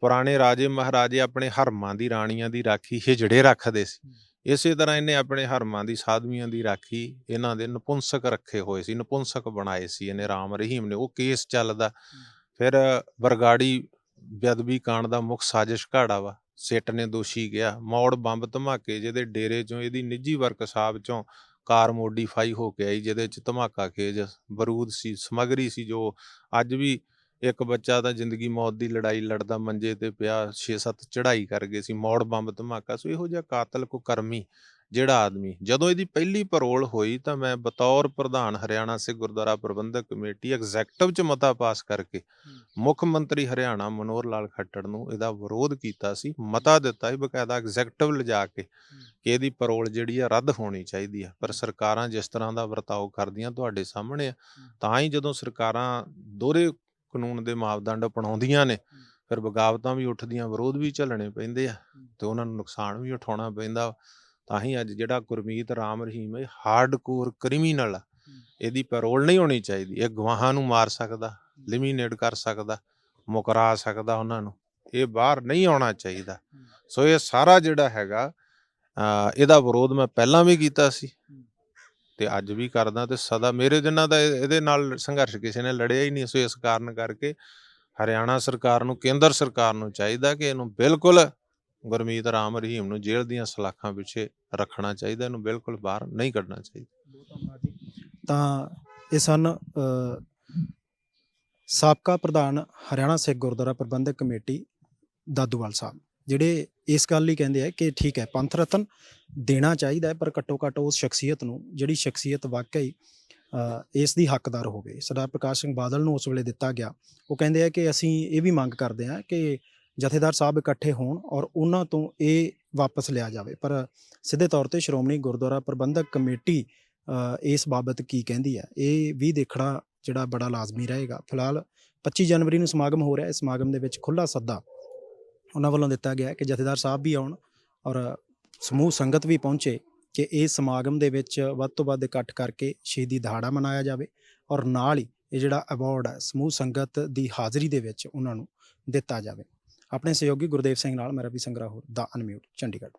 Speaker 1: ਪੁਰਾਣੇ ਰਾਜੇ ਮਹਾਰਾਜੇ ਆਪਣੇ ਹਰਮਾਂ ਦੀ ਰਾਣੀਆਂ ਦੀ ਰਾਖੀ ਹਿਜੜੇ ਰੱਖਦੇ ਸੀ। ਇਸੇ ਤਰ੍ਹਾਂ ਇਹਨੇ ਆਪਣੇ ਹਰਮਾਂ ਦੀ ਸਾਧਵੀਆਂ ਦੀ ਰਾਖੀ ਇਹਨਾਂ ਦੇ ਨਪੁੰਸਕ ਰੱਖੇ ਹੋਏ ਸੀ ਨਪੁੰਸਕ ਬਣਾਏ ਸੀ ਇਹਨੇ ਰਾਮ ਰਹੀਮ ਨੇ ਉਹ ਕੇਸ ਚੱਲਦਾ। ਫਿਰ ਬਰਗਾੜੀ ਬੇਅਦਬੀ ਕਾਂਡ ਦਾ ਮੁੱਖ ਸਾਜ਼ਿਸ਼ ਘਾੜਾ ਵਾ। ਸਿੱਟ ਨੇ ਦੋਸ਼ੀ ਕਿਹਾ ਮੌੜ ਬੰਬ ਧਮਾਕੇ, ਜਿਹਦੇ ਡੇਰੇ ਚੋਂ ਇਹਦੀ ਨਿੱਜੀ ਵਰਕਸ਼ਾਪ ਚੋਂ ਕਾਰ ਮੋਡੀਫਾਈ ਹੋ ਕੇ ਆਈ, ਜਿਹਦੇ ਚ ਧਮਾਕਾ ਖੇਜ ਬਰੂਦ ਸੀ, ਸਮਗਰੀ ਸੀ ਜੋ ਅੱਜ ਵੀ ਇੱਕ ਬੱਚਾ ਤਾਂ ਜ਼ਿੰਦਗੀ ਮੌਤ ਦੀ ਲੜਾਈ ਲੜਦਾ ਮੰਜੇ ਤੇ ਪਿਆ 6-7 ਚੜਾਈ ਕਰ ਗਏ ਸੀ। ਮੌੜ ਬੰਬ ਧਮਾਕਾ, ਸੋ ਇਹੋ ਜਿਹਾ ਕਾਤਲ ਕੋ ਕਰਮੀ ਜਿਹੜਾ ਆਦਮੀ ਜਦੋਂ ਇਹਦੀ ਪਹਿਲੀ ਪਰੋਲ ਹੋਈ ਤਾਂ ਮੈਂ ਬਤੌਰ ਪ੍ਰਧਾਨ ਹਰਿਆਣਾ ਸਿੱਖ ਗੁਰਦੁਆਰਾ ਪ੍ਰਬੰਧਕ ਕਮੇਟੀ ਐਗਜ਼ੈਕਟਿਵ ਚ ਮਤਾ ਪਾਸ ਕਰਕੇ ਮੁੱਖ ਮੰਤਰੀ ਹਰਿਆਣਾ ਮਨੋਹਰ ਲਾਲ ਖੱਟੜ ਨੂੰ ਇਹਦਾ ਵਿਰੋਧ ਕੀਤਾ ਸੀ ਮਤਾ ਦਿੱਤਾ ਸੀ ਬਕਾਇਦਾ ਐਗਜ਼ੈਕਟਿਵ ਲਿਜਾ ਕੇ ਕਿ ਇਹਦੀ ਪਰੋਲ ਜਿਹੜੀ ਆ ਰੱਦ ਹੋਣੀ ਚਾਹੀਦੀ ਆ ਪਰ ਸਰਕਾਰਾਂ ਜਿਸ ਤਰ੍ਹਾਂ ਦਾ ਵਰਤਾਓ ਕਰਦੀਆਂ ਤੁਹਾਡੇ ਸਾਹਮਣੇ ਆ ਤਾਂ ਹੀ ਜਦੋਂ ਸਰਕਾਰਾਂ ਦੋਹਰੇ ਕਾਨੂੰਨ ਦੇ ਮਾਪਦੰਡ ਅਪਣਾਉਂਦੀਆਂ ਨੇ ਫਿਰ ਬਗਾਵਤਾਂ ਵੀ ਉੱਠਦੀਆਂ ਵਿਰੋਧ ਵੀ ਝੱਲਣੇ ਪੈਂਦੇ ਆ ਤੇ ਉਹਨਾਂ ਨੂੰ ਨੁਕਸਾਨ ਵੀ ਉਠਾਉਣਾ ਪੈਂਦਾ ਤਾਂ ਹੀ ਅੱਜ ਜਿਹੜਾ ਗੁਰਮੀਤ ਰਾਮ ਰਹੀਮ ਇਹ ਹਾਰਡਕੋਰ ਕ੍ਰਿਮੀਨਲ ਆ। ਇਹਦੀ ਪੈਰੋਲ ਨਹੀਂ ਹੋਣੀ ਚਾਹੀਦੀ। ਇਹ ਗਵਾਹਾਂ ਨੂੰ ਮਾਰ ਸਕਦਾ ਲਿਮੀਨੇਟ ਕਰ ਸਕਦਾ ਮੁਕਰਾ ਸਕਦਾ ਉਹਨਾਂ ਨੂੰ। ਇਹ ਬਾਹਰ ਨਹੀਂ ਆਉਣਾ ਚਾਹੀਦਾ। ਸੋ ਇਹ ਸਾਰਾ ਜਿਹੜਾ ਹੈਗਾ ਇਹਦਾ ਵਿਰੋਧ ਮੈਂ ਪਹਿਲਾਂ ਵੀ ਕੀਤਾ ਸੀ। ਤੇ ਅੱਜ ਵੀ ਕਰਦਾ ਤੇ ਸਦਾ ਮੇਰੇ ਜਿੰਨਾ ਦਾ ਇਹ- ਇਹਦੇ ਨਾਲ ਸੰਘਰਸ਼ ਕਿਸੇ ਨੇ ਲੜਿਆ ਹੀ ਨਹੀਂ। ਸੋ ਇਸ ਕਾਰਨ ਕਰਕੇ ਹਰਿਆਣਾ ਸਰਕਾਰ ਨੂੰ ਕੇਂਦਰ ਸਰਕਾਰ ਨੂੰ ਚਾਹੀਦਾ ਕਿ ਇਹਨੂੰ ਬਿਲਕੁਲ ਗੁਰਮੀਤ ਰਾਮ ਰਹੀਮ ਨੂੰ ਜੇਲ੍ਹ ਦੀਆਂ ਸਲਾਖਾਂ ਪਿੱਛੇ ਰੱਖਣਾ ਚਾਹੀਦਾ ਇਹਨੂੰ ਬਿਲਕੁਲ ਬਾਹਰ ਨਹੀਂ ਕੱਢਣਾ ਚਾਹੀਦਾ।
Speaker 2: ਤਾਂ ਇਹ ਸਨ ਸਾਬਕਾ ਪ੍ਰਧਾਨ ਹਰਿਆਣਾ ਸਿੱਖ ਗੁਰਦੁਆਰਾ ਪ੍ਰਬੰਧਕ ਕਮੇਟੀ ਦਾਦੂਵਾਲ ਸਾਹਿਬ ਜਿਹੜੇ ਇਸ ਗੱਲ ਲਈ ਕਹਿੰਦੇ ਆ ਕਿ ਠੀਕ ਹੈ ਪੰਥ ਰਤਨ ਦੇਣਾ ਚਾਹੀਦਾ ਹੈ ਪਰ ਘੱਟੋ ਘੱਟ ਉਸ ਸ਼ਖਸੀਅਤ ਨੂੰ ਜਿਹੜੀ ਸ਼ਖਸੀਅਤ ਵਾਕਈ ਇਸ ਦੀ ਹੱਕਦਾਰ ਹੋਵੇ। ਸਰਦਾਰ ਪ੍ਰਕਾਸ਼ ਸਿੰਘ ਬਾਦਲ ਨੂੰ ਉਸ ਵੇਲੇ ਦਿੱਤਾ ਗਿਆ। ਉਹ ਕਹਿੰਦੇ ਆ ਕਿ ਅਸੀਂ ਇਹ ਵੀ ਮੰਗ ਕਰਦੇ ਹਾਂ ਕਿ ਜਥੇਦਾਰ ਸਾਹਿਬ ਇਕੱਠੇ ਹੋਣ ਔਰ ਉਹਨਾਂ ਤੋਂ ਇਹ ਵਾਪਸ ਲਿਆ ਜਾਵੇ। ਪਰ ਸਿੱਧੇ ਤੌਰ ਤੇ ਸ਼੍ਰੋਮਣੀ ਗੁਰਦੁਆਰਾ ਪ੍ਰਬੰਧਕ ਕਮੇਟੀ ਇਸ ਬਾਬਤ ਕੀ ਕਹਿੰਦੀ ਹੈ? ਇਹ ਵੀ ਦੇਖਣਾ ਜਿਹੜਾ ਬੜਾ ਲਾਜ਼ਮੀ ਰਹੇਗਾ। ਫਿਲਹਾਲ 25 ਜਨਵਰੀ ਨੂੰ ਸਮਾਗਮ ਹੋ ਰਿਹਾ। ਹੈ ਸਮਾਗਮ ਦੇ ਵਿੱਚ ਖੁੱਲਾ ਸੱਦਾ ਉਹਨਾਂ ਵੱਲੋਂ ਦਿੱਤਾ ਗਿਆ ਕਿ ਜਥੇਦਾਰ ਸਾਹਿਬ ਵੀ ਆਉਣ ਔਰ ਸਮੂਹ ਸੰਗਤ ਵੀ ਪਹੁੰਚੇ ਕਿ ਇਹ ਸਮਾਗਮ ਦੇ ਵਿੱਚ ਵੱਧ ਤੋਂ ਵੱਧ ਇਕੱਠ ਕਰਕੇ ਸ਼ਹੀਦੀ ਦਿਹਾੜਾ ਮਨਾਇਆ ਜਾਵੇ ਔਰ ਨਾਲ ਹੀ ਇਹ ਜਿਹੜਾ ਅਵਾਰਡ ਹੈ, ਸਮੂਹ ਸੰਗਤ ਦੀ ਹਾਜ਼ਰੀ ਦੇ ਵਿੱਚ ਉਹਨਾਂ ਨੂੰ ਦਿੱਤਾ ਜਾਵੇ। ਆਪਣੇ ਸਹਿਯੋਗੀ ਗੁਰਦੇਵ ਸਿੰਘ ਨਾਲ ਮੈਂ ਰਵੀ ਸੰਗਰਾਹੁਰ ਦਾ ਅਨਮਿਊਟ ਚੰਡੀਗੜ੍ਹ।